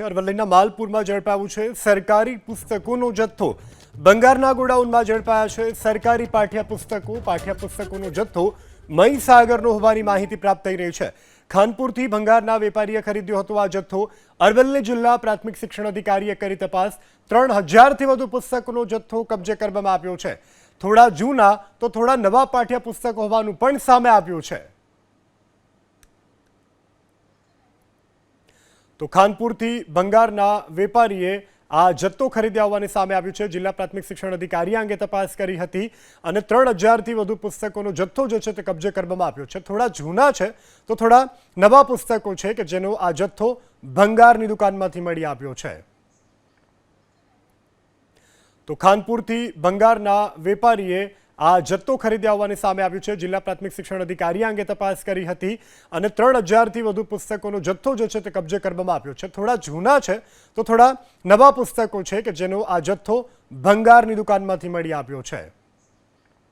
છે અરવલ્લીના માલપુરમાં ઝડપાયું છે. સરકારી પુસ્તકોનો જથ્થો બંગારના ગોડાઉનમાં ઝડપાયા છે. સરકારી પાઠ્યપુસ્તકો, પાઠ્યપુસ્તકોનો જથ્થો મહીસાગરનો હોવાની માહિતી પ્રાપ્ત થઈ રહી છે. ખાનપુરથી ભંગારના વેપારીએ ખરીદ્યો હતો આ જથ્થો. અરવલ્લી જિલ્લા પ્રાથમિક શિક્ષણ અધિકારીએ કરી તપાસ. ત્રણ હજારથી વધુ પુસ્તકોનો જથ્થો કબજે કરવામાં આવ્યો છે. થોડા જૂના તો થોડા નવા પાઠ્યપુસ્તકો હોવાનું પણ સામે આવ્યું છે. તો ખાનપુરથી બંગારના વેપારીએ આ જથ્થો ખરીદ્યા હોવાની સામે આવ્યું છે. જિલ્લા પ્રાથમિક શિક્ષણ અધિકારી અંગે તપાસ કરી હતી અને ત્રણ હજારથી વધુ પુસ્તકોનો જથ્થો જે છે તે કબજે કરવામાં આવ્યો છે. થોડા જૂના છે તો થોડા નવા પુસ્તકો છે કે જેનો આ જથ્થો ભંગારની દુકાનમાંથી મળી આવ્યો છે. તો ખાનપુરથી ભંગારના વેપારીએ આ જથ્થો ખરીદ્યા હોવાની સામે આવ્યું છે. જિલ્લા પ્રાથમિક શિક્ષણ અધિકારી અંગે તપાસ કરી હતી અને ત્રણ હજારથી વધુ પુસ્તકોનો જથ્થો જે છે તે કબજે કરવામાં આવ્યો છે. થોડા જૂના છે તો થોડા નવા પુસ્તકો છે કે જેનો આ જથ્થો ભંગારની દુકાનમાંથી મળી આવ્યો છે.